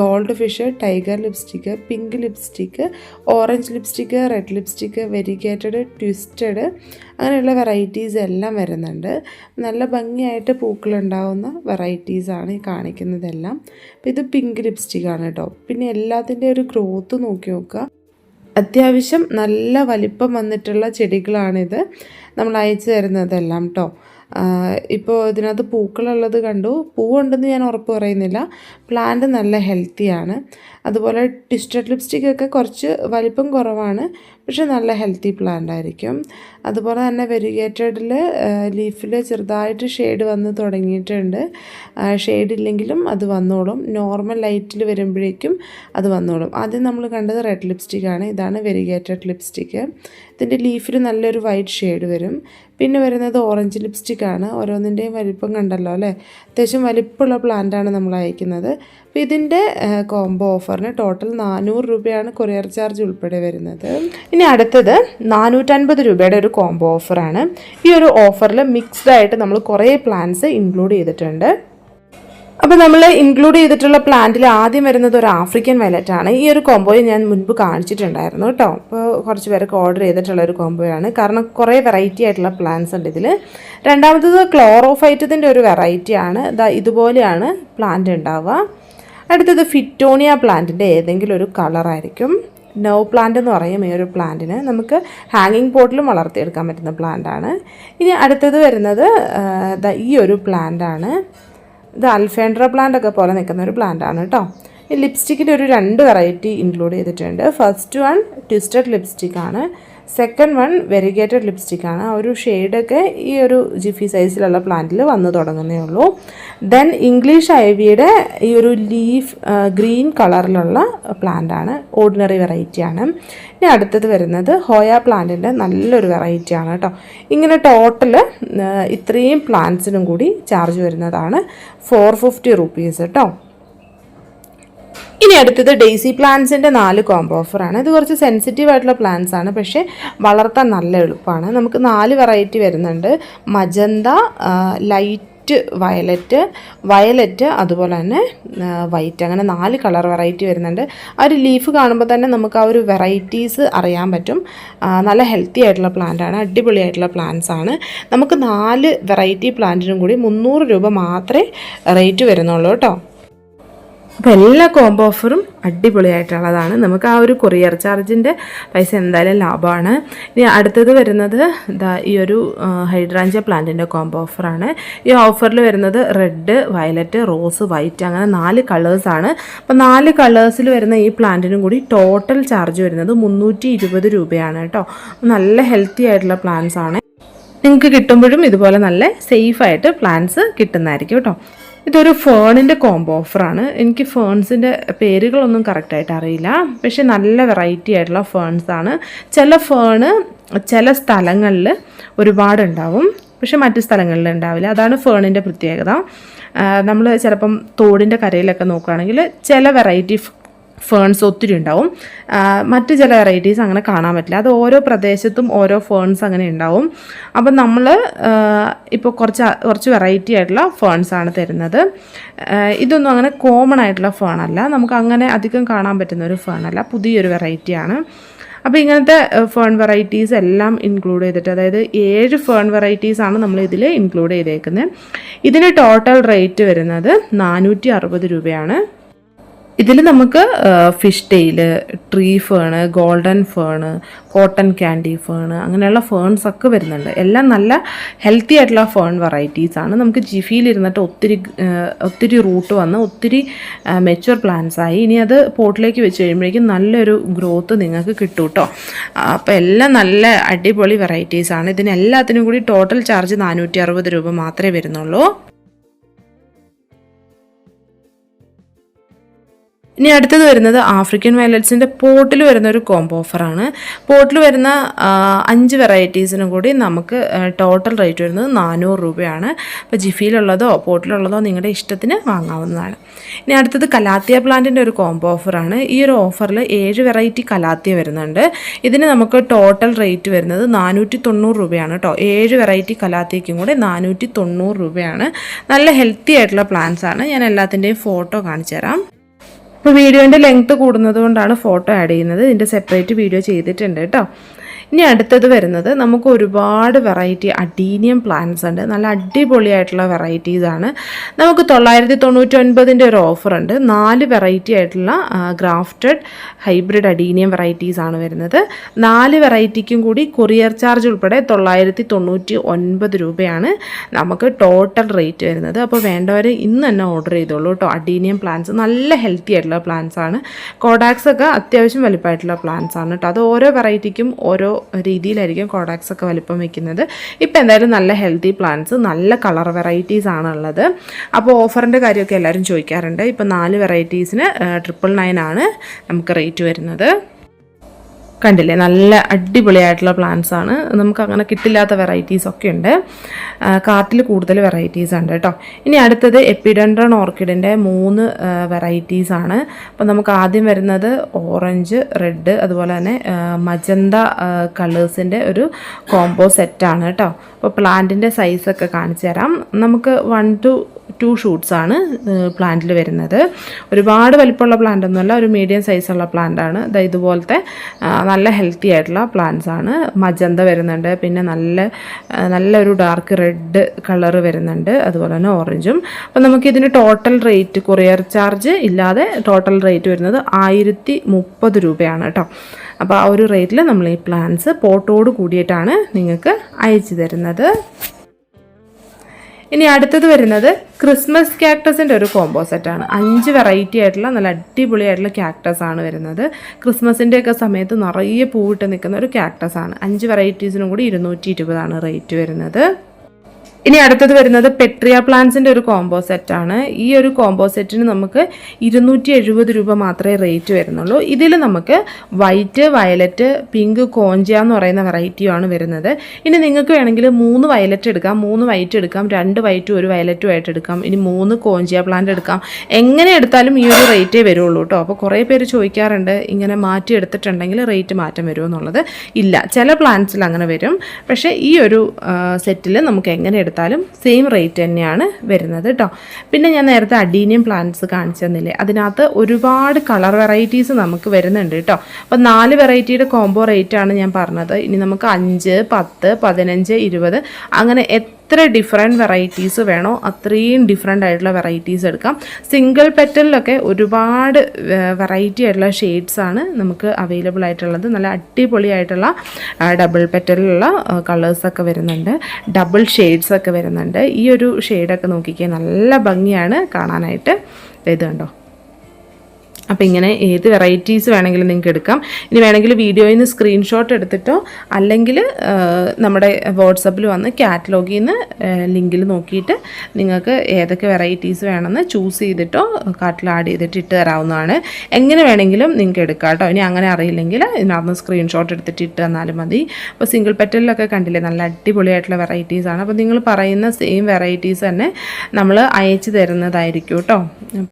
goldfish tiger lipstick pink lipstick orange lipstick red lipstick variegated twisted അങ്ങനെയുള്ള വെറൈറ്റീസ് എല്ലാം വരുന്നുണ്ട്. നല്ല ഭംഗിയായിട്ട് പൂക്കളുണ്ടാവുന്ന വെറൈറ്റീസാണ് ഈ കാണിക്കുന്നതെല്ലാം. ഇത് പിങ്ക് ലിപ്സ്റ്റിക്കാണ് കേട്ടോ പിന്നെ എല്ലാത്തിന്റെ ഒരു ഗ്രോത്ത് നോക്കി നോക്കുക. അത്യാവശ്യം നല്ല വലിപ്പം വന്നിട്ടുള്ള ചെടികളാണിത്. നമ്മൾ അയച്ചു തരുന്നതെല്ലാം കേട്ടോ ഇപ്പോൾ ഇതിനകത്ത് പൂക്കളുള്ളത് കണ്ടു. പൂവുണ്ടെന്ന് ഞാൻ ഉറപ്പ് പറയുന്നില്ല. പ്ലാന്റ് നല്ല ഹെൽത്തിയാണ് അതുപോലെ ട്വിസ്റ്റഡ് ലിപ്സ്റ്റിക്കൊക്കെ കുറച്ച് വലിപ്പം കുറവാണ്. പക്ഷെ നല്ല ഹെൽത്തി പ്ലാന്റ് ആയിരിക്കും. അതുപോലെ തന്നെ വെരിഗേറ്റഡിൽ ലീഫിൽ ചെറുതായിട്ട് ഷെയ്ഡ് വന്ന് തുടങ്ങിയിട്ടുണ്ട്. ഷെയ്ഡ് ഇല്ലെങ്കിലും അത് വന്നോളും. നോർമൽ ലൈറ്റിൽ വരുമ്പോഴേക്കും അത് വന്നോളും. ആദ്യം നമ്മൾ കണ്ടത് റെഡ് ലിപ്സ്റ്റിക് ആണ്. ഇതാണ് വെരിഗേറ്റഡ് ലിപ്സ്റ്റിക്ക് ഇതിന്റെ ലീഫിൽ നല്ലൊരു വൈറ്റ് ഷെയ്ഡ് വരും. പിന്നെ വരുന്നത് ഓറഞ്ച് ലിപ്സ്റ്റിക് ആണ്. ഓരോന്നിന്റെയും വലിപ്പം കണ്ടല്ലോ അല്ലേ? അത്യാവശ്യം വലിപ്പമുള്ള പ്ലാന്റാണ് നമ്മൾ അയക്കുന്നത്. അപ്പോൾ ഇതിന്റെ കോംബോ ഓഫറിന് ടോട്ടൽ നാനൂറ് രൂപയാണ് കൊറിയർ ചാർജ് ഉൾപ്പെടെ വരുന്നത്. ഇനി അടുത്തത് നാനൂറ്റൻപത് രൂപയുടെ ഒരു കോംബോ ഓഫറാണ് ഈ ഒരു ഓഫറിൽ മിക്സ്ഡ് ആയിട്ട് നമ്മൾ കുറേ പ്ലാൻസ് ഇൻക്ലൂഡ് ചെയ്തിട്ടുണ്ട്. അപ്പോൾ നമ്മൾ ഇൻക്ലൂഡ് ചെയ്തിട്ടുള്ള പ്ലാന്റിൽ ആദ്യം വരുന്നത് ഒരു ആഫ്രിക്കൻ വയലറ്റ് ആണ്. ഈ ഒരു കോംബോയെ ഞാൻ മുൻപ് കാണിച്ചിട്ടുണ്ടായിരുന്നു കേട്ടോ അപ്പോൾ കുറച്ച് പേർക്ക് ഓർഡർ ചെയ്തിട്ടുള്ള ഒരു കോംബോയാണ് കാരണം കുറേ വെറൈറ്റി ആയിട്ടുള്ള പ്ലാന്റ്സ് ഉണ്ട് ഇതിൽ രണ്ടാമത്തത് ക്ലോറോഫൈറ്റത്തിന്റെ ഒരു വെറൈറ്റി ആണ്. ഇതാ ഇതുപോലെയാണ് പ്ലാന്റ് ഉണ്ടാവുക അടുത്തത് ഫിറ്റോണിയ പ്ലാന്റിന്റെ ഏതെങ്കിലും ഒരു കളറായിരിക്കും നോ പ്ലാന്റ് എന്ന് പറയും ഈ ഒരു പ്ലാന്റിന് നമുക്ക് ഹാങ്ങിങ് പോട്ടിലും വളർത്തിയെടുക്കാൻ പറ്റുന്ന പ്ലാന്റാണ് ഇനി അടുത്തത് വരുന്നത് ഈ ഒരു പ്ലാന്റാണ് ഇത് അൽഫേൻഡ്ര പ്ലാന്റ് ഒക്കെ പോലെ നിൽക്കുന്ന ഒരു പ്ലാന്റാണ് കേട്ടോ ഈ ലിപ്സ്റ്റിക്കിന്റെ ഒരു രണ്ട് വെറൈറ്റി ഇൻക്ലൂഡ് ചെയ്തിട്ടുണ്ട്. ഫസ്റ്റ് വൺ ട്വിസ്റ്റഡ് ലിപ്സ്റ്റിക് ആണ്. സെക്കൻഡ് വൺ വെരിഗേറ്റഡ് ലിപ്സ്റ്റിക് ആണ്. ആ ഒരു ഷെയ്ഡൊക്കെ ഈ ഒരു ജിഫി സൈസിലുള്ള പ്ലാന്റിൽ വന്നു തുടങ്ങുന്നേ ഉള്ളൂ. ദെൻ ഇംഗ്ലീഷ് ഐവിയുടെ ഈ ഒരു ലീഫ് ഗ്രീൻ കളറിലുള്ള പ്ലാന്റ് ആണ്. ഓർഡിനറി വെറൈറ്റി ആണ്. ഇനി അടുത്തത് വരുന്നത് ഹോയ പ്ലാന്റിന്റെ നല്ലൊരു വെറൈറ്റിയാണ് കേട്ടോ ഇങ്ങനെ ടോട്ടൽ ഇത്രയും പ്ലാന്റ്സിനും കൂടി ചാർജ് വരുന്നതാണ് ഫോർ ഫിഫ്റ്റി റുപ്പീസ് കേട്ടോ ഇനി അടുത്തത് ഡെയ്സി പ്ലാന്റ്സിന്റെ നാല് കോംബോ ഓഫറാണ് ഇത് കുറച്ച് സെൻസിറ്റീവ് ആയിട്ടുള്ള പ്ലാന്റ്സ് ആണ്. പക്ഷേ വളർത്താൻ നല്ല എളുപ്പമാണ്. നമുക്ക് നാല് വെറൈറ്റി വരുന്നുണ്ട്. മജന്ത ലൈറ്റ് വയലറ്റ് വയലറ്റ് അതുപോലെ തന്നെ വൈറ്റ് അങ്ങനെ നാല് കളർ വെറൈറ്റി വരുന്നുണ്ട്. ആ ഒരു ലീഫ് കാണുമ്പോൾ തന്നെ നമുക്ക് ആ ഒരു വെറൈറ്റീസ് അറിയാൻ പറ്റും. നല്ല ഹെൽത്തി ആയിട്ടുള്ള പ്ലാന്റ് ആണ്. അടിപൊളിയായിട്ടുള്ള പ്ലാന്റ്സ് ആണ്. നമുക്ക് നാല് വെറൈറ്റി പ്ലാന്റിനും കൂടി മുന്നൂറ് രൂപ മാത്രമേ റേറ്റ് വരുന്നുള്ളൂ കേട്ടോ. അപ്പോൾ എല്ലാ കോംബോ ഓഫറും അടിപൊളിയായിട്ടുള്ളതാണ്. നമുക്ക് ആ ഒരു കൊറിയർ ചാർജിന്റെ പൈസ എന്തായാലും ലാഭമാണ്. ഇനി അടുത്തത് വരുന്നത് ഇതാ ഈ ഒരു ഹൈഡ്രാഞ്ച പ്ലാന്റിന്റെ കോംബോ ഓഫറാണ് ഈ ഓഫറിൽ വരുന്നത് റെഡ് വയലറ്റ് റോസ് വൈറ്റ് അങ്ങനെ നാല് കളേഴ്സാണ് അപ്പോൾ നാല് കളേഴ്സിൽ വരുന്ന ഈ പ്ലാന്റിനും കൂടി ടോട്ടൽ ചാർജ് വരുന്നത് മുന്നൂറ്റി ഇരുപത് രൂപയാണ് കേട്ടോ. നല്ല ഹെൽത്തി ആയിട്ടുള്ള പ്ലാന്റ്സ് ആണ്. നിങ്ങൾക്ക് കിട്ടുമ്പോഴും ഇതുപോലെ നല്ല സേഫായിട്ട് പ്ലാന്റ്സ് കിട്ടുന്നതായിരിക്കും കേട്ടോ. ഇതൊരു ഫേണിന്റെ കോംബോ ഓഫറാണ് എനിക്ക് ഫേൺസിന്റെ പേരുകളൊന്നും കറക്റ്റായിട്ട് അറിയില്ല. പക്ഷെ നല്ല വെറൈറ്റി ആയിട്ടുള്ള ഫേൺസാണ് ചില ഫേണ് ചില സ്ഥലങ്ങളിൽ ഒരുപാടുണ്ടാവും. പക്ഷെ മറ്റു സ്ഥലങ്ങളിൽ ഉണ്ടാവില്ല. അതാണ് ഫേണിന്റെ പ്രത്യേകത. നമ്മൾ ചിലപ്പം തോടിന്റെ കരയിലൊക്കെ നോക്കുകയാണെങ്കിൽ ചില വെറൈറ്റി ഫേൺസ് ഒത്തിരി ഉണ്ടാവും. മറ്റു ചില വെറൈറ്റീസ് അങ്ങനെ കാണാൻ പറ്റില്ല. അത് ഓരോ പ്രദേശത്തും ഓരോ ഫേൺസ് അങ്ങനെ ഉണ്ടാവും. അപ്പം നമ്മൾ ഇപ്പോൾ കുറച്ച് കുറച്ച് വെറൈറ്റി ആയിട്ടുള്ള ഫേൺസ് ആണ് തരുന്നത്. ഇതൊന്നും അങ്ങനെ കോമൺ ആയിട്ടുള്ള ഫേൺ അല്ല. നമുക്ക് അങ്ങനെ അധികം കാണാൻ പറ്റുന്ന ഒരു ഫേൺ അല്ല. പുതിയൊരു വെറൈറ്റിയാണ് അപ്പോൾ ഇങ്ങനത്തെ ഫേൺ വെറൈറ്റീസ് എല്ലാം ഇൻക്ലൂഡ് ചെയ്തിട്ട് അതായത് ഏഴ് ഫേൺ വെറൈറ്റീസ് ആണ് നമ്മൾ ഇതിൽ ഇൻക്ലൂഡ് ചെയ്തേക്കുന്നത് ഇതിന് ടോട്ടൽ റേറ്റ് വരുന്നത് നാനൂറ്റി രൂപയാണ്. ഇതിൽ നമുക്ക് fishtail tree fern golden fern cotton candy fern അങ്ങനെയുള്ള ഫേൺസ് ഒക്കെ വരുന്നുണ്ട്. എല്ലാം നല്ല ഹെൽത്തി ആയിട്ടുള്ള ഫേൺ വെറൈറ്റീസ് ആണ്. നമുക്ക് ജിഫിയിൽ ഇരുന്നിട്ട് ഒത്തിരി ഒത്തിരി റൂട്ട് വന്ന് ഒത്തിരി മെച്ചുവർ പ്ലാന്റ്സ് ആയി. ഇനി അത് പോട്ടിലേക്ക് വെച്ച് കഴിയുമ്പോഴേക്കും നല്ലൊരു ഗ്രോത്ത് നിങ്ങൾക്ക് കിട്ടും കേട്ടോ അപ്പോൾ എല്ലാം നല്ല അടിപൊളി വെറൈറ്റീസ് ആണ്. ഇതിന് എല്ലാത്തിനും കൂടി ടോട്ടൽ ചാർജ് നാനൂറ്റി രൂപ മാത്രമേ വരുന്നുള്ളൂ. ഇനി അടുത്തത് വരുന്നത് ആഫ്രിക്കൻ വയലറ്റ്സിന്റെ പോട്ടിൽ വരുന്ന ഒരു കോംബോ ഓഫറാണ് പോട്ടിൽ വരുന്ന അഞ്ച് വെറൈറ്റീസിനും കൂടി നമുക്ക് ടോട്ടൽ റേറ്റ് വരുന്നത് നാനൂറ് രൂപയാണ്. അപ്പോൾ ജിഫിയിലുള്ളതോ പോട്ടിലുള്ളതോ നിങ്ങളുടെ ഇഷ്ടത്തിന് വാങ്ങാവുന്നതാണ്. ഇനി അടുത്തത് കലാത്തിയ പ്ലാന്റിന്റെ ഒരു കോംബോ ഓഫറാണ് ഈ ഒരു ഓഫറിൽ ഏഴ് വെറൈറ്റി കലാത്തിയ വരുന്നുണ്ട്. ഇതിന് നമുക്ക് ടോട്ടൽ റേറ്റ് വരുന്നത് നാനൂറ്റി തൊണ്ണൂറ് രൂപയാണ് കേട്ടോ ഏഴ് വെറൈറ്റി കലാത്തിയക്കും കൂടെ നാനൂറ്റി തൊണ്ണൂറ് രൂപയാണ്. നല്ല ഹെൽത്തി ആയിട്ടുള്ള പ്ലാന്റ്സ് ആണ്. ഞാൻ എല്ലാത്തിന്റെയും ഫോട്ടോ കാണിച്ചു തരാം ഇപ്പോൾ വീഡിയോന്റെ ലെങ്ത്ത് കൂടുന്നത് കൊണ്ടാണ് ഫോട്ടോ ആഡ് ചെയ്യുന്നത്. ഇതിന്റെ സെപ്പറേറ്റ് വീഡിയോ ചെയ്തിട്ടുണ്ട് കേട്ടോ. ഇനി അടുത്തത് വരുന്നത് നമുക്ക് ഒരുപാട് വെറൈറ്റി അഡീനിയം പ്ലാന്റ്സ് ഉണ്ട്. നല്ല അടിപൊളിയായിട്ടുള്ള വെറൈറ്റീസാണ് നമുക്ക് തൊള്ളായിരത്തി തൊണ്ണൂറ്റി ഒൻപതിന്റെ ഒരു ഓഫർ ഉണ്ട്. നാല് വെറൈറ്റി ആയിട്ടുള്ള ഗ്രാഫ്റ്റഡ് ഹൈബ്രിഡ് അഡീനിയം വെറൈറ്റീസ് ആണ് വരുന്നത്. നാല് വെറൈറ്റിക്കും കൂടി കൊറിയർ ചാർജ് ഉൾപ്പെടെ തൊള്ളായിരത്തി തൊണ്ണൂറ്റി ഒൻപത് രൂപയാണ് നമുക്ക് ടോട്ടൽ റേറ്റ് വരുന്നത്. അപ്പോൾ വേണ്ടവർ ഇന്ന് തന്നെ ഓർഡർ ചെയ്തോളൂ കേട്ടോ അഡീനിയം പ്ലാന്റ്സ് നല്ല ഹെൽത്തി ആയിട്ടുള്ള പ്ലാന്റ്സ് ആണ്. കോഡാക്സ് ഒക്കെ അത്യാവശ്യം വലിപ്പമായിട്ടുള്ള പ്ലാന്റ്സ് ആണ് കേട്ടോ അത് ഓരോ വെറൈറ്റിക്കും ഓരോ രീതിയിലായിരിക്കും കോഡാക്സ് ഒക്കെ വലിപ്പം വെക്കുന്നത്. ഇപ്പം എന്തായാലും നല്ല ഹെൽത്തി പ്ലാന്റ്സ് നല്ല കളർ വെറൈറ്റീസ് ആണുള്ളത്. അപ്പോൾ ഓഫറിന്റെ കാര്യമൊക്കെ എല്ലാവരും ചോദിക്കാറുണ്ട്. ഇപ്പോൾ നാല് വെറൈറ്റീസിന് ട്രിപ്പിൾ നയൻ ആണ് നമുക്ക് റേറ്റ് വരുന്നത്. കണ്ടില്ലേ? നല്ല അടിപൊളിയായിട്ടുള്ള പ്ലാന്റ്സ് ആണ്. നമുക്ക് അങ്ങനെ കിട്ടില്ലാത്ത വെറൈറ്റീസ് ഒക്കെ ഉണ്ട്. കാർട്ടിൽ കൂടുതൽ വെറൈറ്റീസ് ഉണ്ട് കേട്ടോ. ഇനി അടുത്തത് എപ്പിഡൻഡ്രൺ ഓർക്കിഡിന്റെ മൂന്ന് വെറൈറ്റീസ് ആണ്. അപ്പം നമുക്ക് ആദ്യം വരുന്നത് ഓറഞ്ച് റെഡ് അതുപോലെ തന്നെ മജന്ത കളേഴ്സിന്റെ ഒരു കോംബോ സെറ്റാണ് കേട്ടോ. അപ്പോൾ പ്ലാന്റിന്റെ സൈസൊക്കെ കാണിച്ചു തരാം. നമുക്ക് വൺ ടു ടു ഷൂട്ട്സാണ് പ്ലാന്റിൽ വരുന്നത്. ഒരുപാട് വലിപ്പമുള്ള പ്ലാന്റ് ഒന്നുമല്ല ഒരു മീഡിയം സൈസുള്ള പ്ലാന്റ് ആണ്. ദാ ഇതുപോലത്തെ നല്ല ഹെൽത്തി ആയിട്ടുള്ള പ്ലാന്റ്സ് ആണ്. മജന്ത വരുന്നുണ്ട് പിന്നെ നല്ല നല്ലൊരു ഡാർക്ക് റെഡ് കളർ വരുന്നുണ്ട് അതുപോലെ തന്നെ ഓറഞ്ചും അപ്പം നമുക്കിതിന് ടോട്ടൽ റേറ്റ് കൊറിയർ ചാർജ് ഇല്ലാതെ ടോട്ടൽ റേറ്റ് വരുന്നത് ആയിരത്തി മുപ്പത് രൂപയാണ് കേട്ടോ അപ്പോൾ ആ ഒരു റേറ്റിൽ നമ്മൾ ഈ പ്ലാന്റ്സ് പോട്ടോട് കൂടിയിട്ടാണ് നിങ്ങൾക്ക് അയച്ചു തരുന്നത്. ഇനി അടുത്തത് വരുന്നത് ക്രിസ്മസ് ക്യാക്ടസിന്റെ ഒരു കോംബോ സെറ്റാണ് അഞ്ച് വെറൈറ്റി ആയിട്ടുള്ള നല്ല അടിപൊളിയായിട്ടുള്ള ക്യാക്ടസ് ആണ് വരുന്നത്. ക്രിസ്മസിന്റെ ഒക്കെ സമയത്ത് നിറയെ പൂവിട്ട് നിൽക്കുന്ന ഒരു ക്യാക്ടസ് ആണ്. അഞ്ച് വെറൈറ്റീസിനും കൂടി ഇരുന്നൂറ്റി ഇരുപതാണ് റേറ്റ് വരുന്നത്. ഇനി അടുത്തത് വരുന്നത് പെട്രിയ പ്ലാന്റ്സിന്റെ ഒരു കോംബോ സെറ്റാണ് ഈ ഒരു കോംബോ സെറ്റിന് നമുക്ക് ഇരുന്നൂറ്റി എഴുപത് രൂപ മാത്രമേ റേറ്റ് വരുന്നുള്ളൂ. ഇതിൽ നമുക്ക് വൈറ്റ് വയലറ്റ് പിങ്ക് കോഞ്ചിയ എന്ന് പറയുന്ന വെറൈറ്റിയാണ് വരുന്നത്. ഇനി നിങ്ങൾക്ക് വേണമെങ്കിൽ മൂന്ന് വയലറ്റ് എടുക്കാം. മൂന്ന് വൈറ്റ് എടുക്കാം. രണ്ട് വൈറ്റും ഒരു വയലറ്റും ആയിട്ട് എടുക്കാം. ഇനി മൂന്ന് കോഞ്ചിയ പ്ലാന്റ് എടുക്കാം. എങ്ങനെ എടുത്താലും ഈ ഒരു റേറ്റേ വരുള്ളൂ കേട്ടോ അപ്പോൾ കുറേ പേര് ചോദിക്കാറുണ്ട് ഇങ്ങനെ മാറ്റി എടുത്തിട്ടുണ്ടെങ്കിൽ റേറ്റ് മാറ്റം വരുമോ എന്നുള്ളത്. ഇല്ല ചില പ്ലാന്റ്സിൽ അങ്ങനെ വരും. പക്ഷേ ഈ ഒരു സെറ്റിൽ നമുക്ക് എങ്ങനെ എടുത്താലും സെയിം റേറ്റ് തന്നെയാണ് വരുന്നത് കേട്ടോ പിന്നെ ഞാൻ നേരത്തെ അഡീനിയം പ്ലാന്റ്സ് കാണിച്ചു തന്നില്ലേ? അതിനകത്ത് ഒരുപാട് കളർ വെറൈറ്റീസ് നമുക്ക് വരുന്നുണ്ട് കേട്ടോ അപ്പോൾ നാല് വെറൈറ്റിയുടെ കോംബോ റേറ്റ് ആണ് ഞാൻ പറഞ്ഞത്. ഇനി നമുക്ക് അഞ്ച് പത്ത് പതിനഞ്ച് ഇരുപത് അങ്ങനെ എത്ര ഡിഫറെന്റ് വെറൈറ്റീസ് വേണോ അത്രയും ഡിഫറെന്റ് ആയിട്ടുള്ള വെറൈറ്റീസ് എടുക്കാം. സിംഗിൾ പെറ്റലിലൊക്കെ ഒരുപാട് വെറൈറ്റി ആയിട്ടുള്ള ഷെയ്ഡ്സ് ആണ് നമുക്ക് അവൈലബിൾ ആയിട്ടുള്ളത്. നല്ല അടിപൊളിയായിട്ടുള്ള ഡബിൾ പെറ്റലിലുള്ള കളേഴ്സൊക്കെ വരുന്നുണ്ട്. ഡബിൾ ഷെയ്ഡ്സ് ഒക്കെ വരുന്നുണ്ട്. ഈ ഒരു ഷെയ്ഡൊക്കെ നോക്കിക്കേ നല്ല ഭംഗിയാണ് കാണാനായിട്ട്. ഇത് കണ്ടോ? അപ്പോൾ ഇങ്ങനെ ഏത് വെറൈറ്റീസ് വേണമെങ്കിലും നിങ്ങൾക്ക് എടുക്കാം. ഇനി വേണമെങ്കിൽ വീഡിയോയിൽ നിന്ന് സ്ക്രീൻഷോട്ട് എടുത്തിട്ടോ അല്ലെങ്കിൽ നമ്മുടെ വാട്സപ്പിൽ വന്ന് കാറ്റലോഗിൽ നിന്ന് ലിങ്കിൽ നോക്കിയിട്ട് നിങ്ങൾക്ക് ഏതൊക്കെ വെറൈറ്റീസ് വേണമെന്ന് ചൂസ് ചെയ്തിട്ടോ കാട്ടിൽ ആഡ് ചെയ്തിട്ട് ഇട്ട് തരാവുന്നതാണ്. എങ്ങനെ വേണമെങ്കിലും നിങ്ങൾക്ക് എടുക്കാം കേട്ടോ ഇനി അങ്ങനെ അറിയില്ലെങ്കിൽ ഇതിനകത്ത് സ്ക്രീൻഷോട്ട് എടുത്തിട്ട് ഇട്ട് തന്നാലും മതി. അപ്പോൾ സിംഗിൾ പെറ്റലിലൊക്കെ കണ്ടില്ലേ നല്ല അടിപൊളിയായിട്ടുള്ള വെറൈറ്റീസാണ് അപ്പോൾ നിങ്ങൾ പറയുന്ന സെയിം വെറൈറ്റീസ് തന്നെ നമ്മൾ അയച്ചു തരുന്നതായിരിക്കും കേട്ടോ